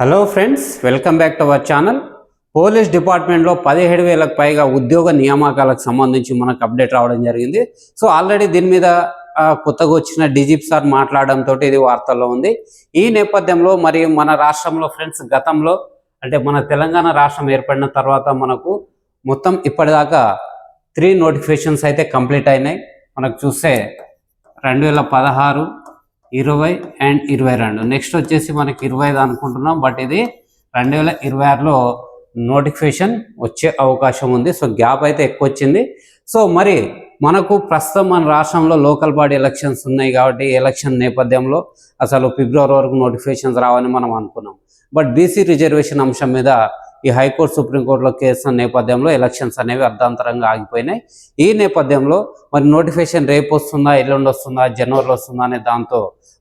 Hello friends welcome back to our channel police డిపార్ట్మెంట్లో పదిహేడు వేలకు పైగా ఉద్యోగ నియామకాలకు సంబంధించి మనకు అప్డేట్ రావడం జరిగింది. సో ఆల్రెడీ దీని మీద కొత్తగా వచ్చిన డిజిప్ సార్ మాట్లాడడంతో ఇది వార్తల్లో ఉంది. ఈ నేపథ్యంలో మరి మన రాష్ట్రంలో ఫ్రెండ్స్ గతంలో అంటే మన తెలంగాణ రాష్ట్రం ఏర్పడిన తర్వాత మనకు మొత్తం ఇప్పటిదాకా త్రీ నోటిఫికేషన్స్ అయితే కంప్లీట్ అయినాయి. మనకు చూస్తే రెండు వేల పదహారు ఇరవై అండ్ ఇరవై రెండు. నెక్స్ట్ వచ్చేసి మనకి ఇరవై ఐదు అనుకుంటున్నాం బట్ ఇది రెండు వేల ఇరవై ఆరులో నోటిఫికేషన్ వచ్చే అవకాశం ఉంది. సో గ్యాప్ అయితే ఎక్కువ వచ్చింది సో మరి మనకు ప్రస్తుతం మన రాష్ట్రంలో లోకల్ బాడీ ఎలక్షన్స్ ఉన్నాయి కాబట్టి ఎలక్షన్ నేపథ్యంలో అసలు ఫిబ్రవరి వరకు నోటిఫికేషన్స్ రావని మనం అనుకున్నాం. బట్ బీసీ రిజర్వేషన్ అంశం మీద ఈ హైకోర్టు సుప్రీంకోర్టులో కేసు నేపథ్యంలో ఎలక్షన్స్ అనేవి అర్ధాంతరంగా ఆగిపోయినాయి. ఈ నేపథ్యంలో మరి నోటిఫికేషన్ రేపు వస్తుందా ఎల్లుండి వస్తుందా జనవరిలో వస్తుందా అనే దాంతో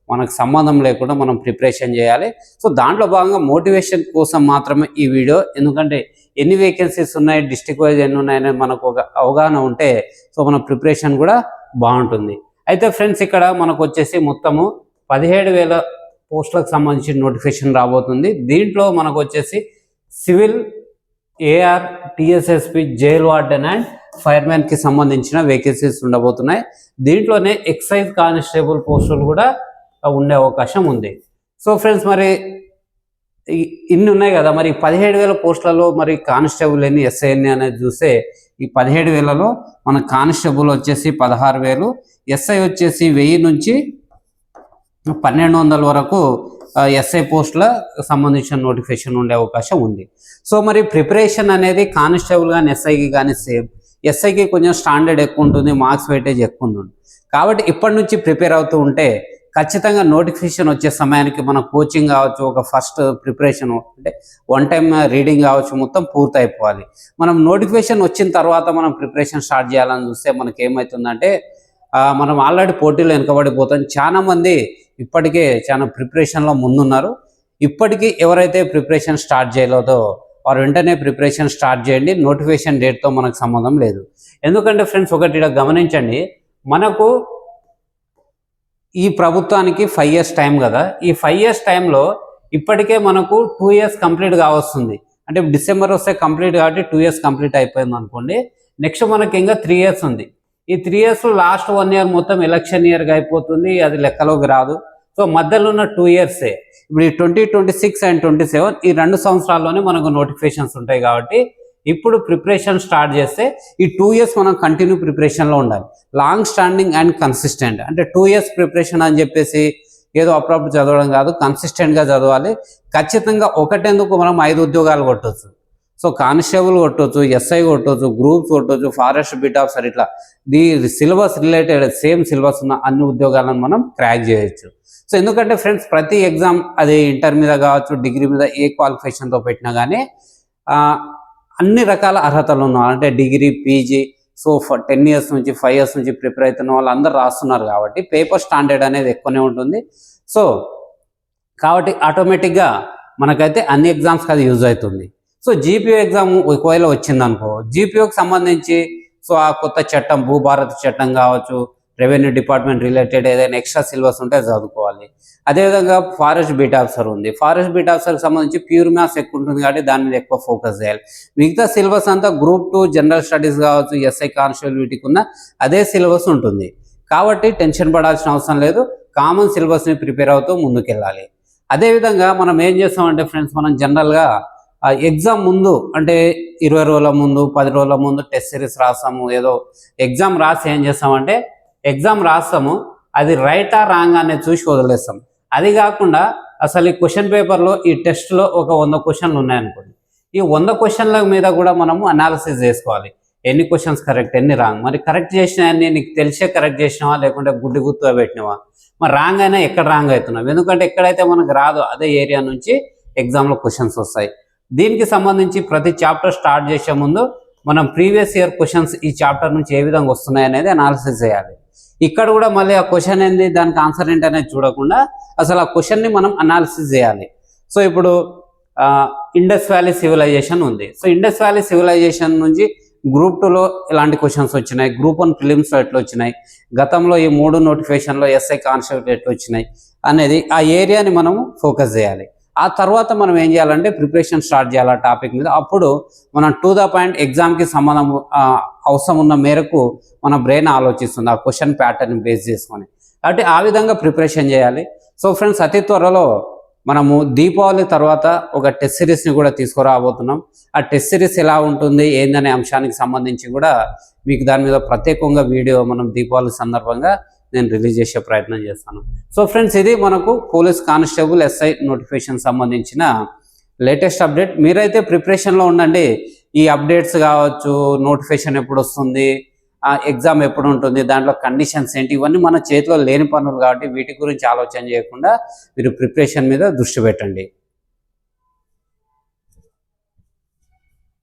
మనకు సంబంధం లేకుండా మనం ప్రిపరేషన్ చేయాలి. సో దాంట్లో భాగంగా మోటివేషన్ కోసం మాత్రమే ఈ వీడియో. ఎందుకంటే ఎన్ని వేకెన్సీస్ ఉన్నాయి డిస్టిక్ వైజ్ ఎన్ని ఉన్నాయని మనకు ఒక అవగాహన ఉంటే సో మన ప్రిపరేషన్ కూడా బాగుంటుంది. అయితే ఫ్రెండ్స్ ఇక్కడ మనకు వచ్చేసి మొత్తము పదిహేడు వేల పోస్టులకు సంబంధించిన నోటిఫికేషన్ రాబోతుంది. దీంట్లో మనకు వచ్చేసి civil AR TSSP jail warden and ఫైర్మ్యాన్కి కి సంబంధించిన వేకెన్సీస్ ఉండబోతున్నాయి. దీంట్లోనే ఎక్సైజ్ కానిస్టేబుల్ పోస్టులు కూడా ఉండే అవకాశం ఉంది. సో ఫ్రెండ్స్ మరి ఇన్ని ఉన్నాయి కదా. మరి పదిహేడు వేల పోస్టులలో మరి కానిస్టేబుల్ ఎన్ని ఎస్ఐ ఎన్ని అనేది చూస్తే ఈ పదిహేడు వేలలో మన కానిస్టేబుల్ వచ్చేసి పదహారు వేలు ఎస్ఐ వచ్చేసి వెయ్యి నుంచి పన్నెండు వందల వరకు ఎస్ఐ పోస్టుల సంబంధించిన నోటిఫికేషన్ ఉండే అవకాశం ఉంది. సో మరి ప్రిపరేషన్ అనేది కానిస్టేబుల్ కానీ ఎస్ఐకి కానీ సేమ్. ఎస్ఐకి కొంచెం స్టాండర్డ్ ఎక్కువ ఉంటుంది మార్క్స్ వెయిటేజ్ ఎక్కువ ఉంటుంది. కాబట్టి ఇప్పటి నుంచి ప్రిపేర్ అవుతూ ఉంటే ఖచ్చితంగా నోటిఫికేషన్ వచ్చే సమయానికి మన కోచింగ్ కావచ్చు ఒక ఫస్ట్ ప్రిపరేషన్ అంటే వన్ టైం రీడింగ్ కావచ్చు మొత్తం పూర్తయిపోవాలి. మనం నోటిఫికేషన్ వచ్చిన తర్వాత మనం ప్రిపరేషన్ స్టార్ట్ చేయాలని చూస్తే మనకి ఏమవుతుందంటే మనం ఆల్రెడీ పోటీలో వెనుకబడిపోతాం. చాలామంది ఇప్పటికే చాలా ప్రిపరేషన్లో ముందున్నారు. ఇప్పటికీ ఎవరైతే ప్రిపరేషన్ స్టార్ట్ చేయలేదో వారు వెంటనే ప్రిపరేషన్ స్టార్ట్ చేయండి. నోటిఫికేషన్ డేట్తో మనకు సంబంధం లేదు. ఎందుకంటే ఫ్రెండ్స్ ఒకటి ఇక్కడ గమనించండి. మనకు ఈ ప్రభుత్వానికి ఫైవ్ ఇయర్స్ టైం కదా. ఈ ఫైవ్ ఇయర్స్ టైంలో ఇప్పటికే మనకు టూ ఇయర్స్ కంప్లీట్ కావస్తుంది. అంటే డిసెంబర్ వస్తే కంప్లీట్ కాబట్టి టూ ఇయర్స్ కంప్లీట్ అయిపోయింది అనుకోండి నెక్స్ట్ మనకి ఇంకా త్రీ ఇయర్స్ ఉంది. ఈ three years last one year మొత్తం ఎలక్షన్ ఇయర్గా అయిపోతుంది అది లెక్కలోకి రాదు. సో మధ్యలో ఉన్న టూ ఇయర్సే ఇప్పుడు ఈ twenty twenty six and twenty seven ఈ రెండు సంవత్సరాల్లోనే మనకు నోటిఫికేషన్స్ ఉంటాయి కాబట్టి ఇప్పుడు ప్రిపరేషన్ స్టార్ట్ చేస్తే ఈ టూ ఇయర్స్ మనం కంటిన్యూ ప్రిపరేషన్లో ఉండాలి. లాంగ్ స్టాండింగ్ అండ్ కన్సిస్టెంట్ అంటే టూ ఇయర్స్ ప్రిపరేషన్ అని చెప్పేసి ఏదో అప్పుడప్పుడు చదవడం కాదు కన్సిస్టెంట్గా చదవాలి. ఖచ్చితంగా ఒకటెందుకు మనం ఐదు ఉద్యోగాలు కొట్టవచ్చు సో కానిస్టేబుల్ కొట్టవచ్చు ఎస్ఐ కొట్టవచ్చు గ్రూప్స్ కొట్టవచ్చు ఫారెస్ట్ బిట్ ఆఫ్సర్ ఇట్లా. The syllabus related same syllabus ఉన్న అన్ని ఉద్యోగాలను మనం క్రాక్ చేయొచ్చు. సో ఎందుకంటే ఫ్రెండ్స్ ప్రతి ఎగ్జామ్ అది ఇంటర్ మీద కావచ్చు డిగ్రీ మీద ఏ క్వాలిఫికేషన్తో పెట్టినా కానీ అన్ని రకాల అర్హతలు ఉన్నాయి అంటే degree PG so ten years నుంచి ఫైవ్ ఇయర్స్ నుంచి ప్రిపేర్ అవుతున్న వాళ్ళు అందరూ రాస్తున్నారు కాబట్టి పేపర్ స్టాండర్డ్ అనేది ఎక్కువనే ఉంటుంది. సో కాబట్టి ఆటోమేటిక్గా మనకైతే అన్ని ఎగ్జామ్స్కి అది యూజ్ అవుతుంది. సో జీపీఓ ఎగ్జామ్ ఒకవేళ వచ్చిందనుకో జీపీఓకి సంబంధించి సో ఆ కొత్త చట్టం భూభారత్ చట్టం కావచ్చు రెవెన్యూ డిపార్ట్మెంట్ రిలేటెడ్ ఏదైనా ఎక్స్ట్రా సిలబస్ ఉంటే చదువుకోవాలి. అదేవిధంగా ఫారెస్ట్ బీట్ ఆఫీసర్ ఉంది. ఫారెస్ట్ బీట్ ఆఫీసర్కి సంబంధించి ప్యూర్ మ్యాథ్స్ ఎక్కువ ఉంటుంది కాబట్టి దాని మీద ఎక్కువ ఫోకస్ చేయాలి. మిగతా సిలబస్ అంతా గ్రూప్ టూ జనరల్ స్టడీస్ కావచ్చు ఎస్ఐ కానిస్టేబుల్ వీటికి ఉన్న అదే సిలబస్ ఉంటుంది. కాబట్టి టెన్షన్ పడాల్సిన అవసరం లేదు. కామన్ సిలబస్ని ప్రిపేర్ అవుతూ ముందుకెళ్ళాలి. అదేవిధంగా మనం ఏం చేస్తామంటే ఫ్రెండ్స్ మనం జనరల్గా ఎగ్జామ్ ముందు అంటే ఇరవై రోజుల ముందు పది రోజుల ముందు టెస్ట్ సిరీస్ రాస్తాము ఏదో ఎగ్జామ్ రాసి ఏం చేస్తామంటే ఎగ్జామ్ రాస్తాము అది రైటా రాంగ్ అనేది చూసి వదిలేస్తాం. అది కాకుండా అసలు ఈ క్వశ్చన్ పేపర్లో ఈ టెస్ట్లో ఒక వంద క్వశ్చన్లు ఉన్నాయనుకోండి. ఈ వంద క్వశ్చన్ల మీద కూడా మనము అనాలిసిస్ చేసుకోవాలి. ఎన్ని క్వశ్చన్స్ కరెక్ట్ ఎన్ని రాంగ్ మరి కరెక్ట్ చేసినవన్నీ నీకు తెలిసే కరెక్ట్ చేసినావా లేకుంటే గుడ్డి గుర్తుగా పెట్టినావా? మరి రాంగ్ అయినా ఎక్కడ రాంగ్ అవుతున్నావు? ఎందుకంటే ఎక్కడైతే మనకు రాదో అదే ఏరియా నుంచి ఎగ్జామ్లో క్వశ్చన్స్ వస్తాయి. దీనికి సంబంధించి ప్రతి చాప్టర్ స్టార్ట్ చేసే ముందు మనం ప్రీవియస్ ఇయర్ క్వశ్చన్స్ ఈ చాప్టర్ నుంచి ఏ విధంగా వస్తున్నాయి అనేది అనాలిసిస్ చేయాలి. ఇక్కడ కూడా మళ్ళీ ఆ క్వశ్చన్ ఏంది దానికి ఆన్సర్ ఏంటి అనేది చూడకుండా అసలు ఆ క్వశ్చన్ని మనం అనాలిసిస్ చేయాలి. సో ఇప్పుడు ఇండస్ వ్యాలీ సివిలైజేషన్ ఉంది. సో ఇండస్ వ్యాలీ సివిలైజేషన్ నుంచి గ్రూప్ టూలో ఎలాంటి క్వశ్చన్స్ వచ్చినాయి. గ్రూప్ వన్ ఫిలిమ్స్లో ఎట్లా వచ్చినాయి? గతంలో ఈ మూడు నోటిఫికేషన్లో ఎస్ఐ కాన్సెప్ట్ ఎట్లా వచ్చినాయి? అనేది ఆ ఏరియాని మనము ఫోకస్ చేయాలి. ఆ తర్వాత మనం ఏం చేయాలంటే ప్రిపరేషన్ స్టార్ట్ చేయాలి ఆ టాపిక్ మీద. అప్పుడు మనం టు ద పాయింట్ ఎగ్జామ్కి సంబంధం అవసరం ఉన్న మేరకు మన బ్రెయిన్ ఆలోచిస్తుంది ఆ క్వశ్చన్ ప్యాటర్న్ బేస్ చేసుకొని. కాబట్టి ఆ విధంగా ప్రిపరేషన్ చేయాలి. సో ఫ్రెండ్స్ అతి త్వరలో మనము దీపావళి తర్వాత ఒక టెస్ట్ సిరీస్ని కూడా తీసుకురాబోతున్నాం. ఆ టెస్ట్ సిరీస్ ఎలా ఉంటుంది ఏందనే అంశానికి సంబంధించి కూడా మీకు దాని మీద ప్రత్యేకంగా వీడియో మనం దీపావళి సందర్భంగా నేను రిలీజ్ చేసే ప్రయత్నం చేస్తాను. సో ఫ్రెండ్స్ ఇది మనకు పోలీస్ కానిస్టేబుల్ ఎస్ఐ నోటిఫికేషన్ సంబంధించిన లేటెస్ట్ అప్డేట్ మీరైతే ప్రిపరేషన్లో ఉండండి. ఈ అప్డేట్స్ కావచ్చు నోటిఫికేషన్ ఎప్పుడు వస్తుంది ఎగ్జామ్ ఎప్పుడు ఉంటుంది దాంట్లో కండిషన్స్ ఏంటి ఇవన్నీ మన చేతిలో లేని పనులు కాబట్టి వీటి గురించి ఆలోచన చేయకుండా మీరు ప్రిపరేషన్ మీద దృష్టి పెట్టండి.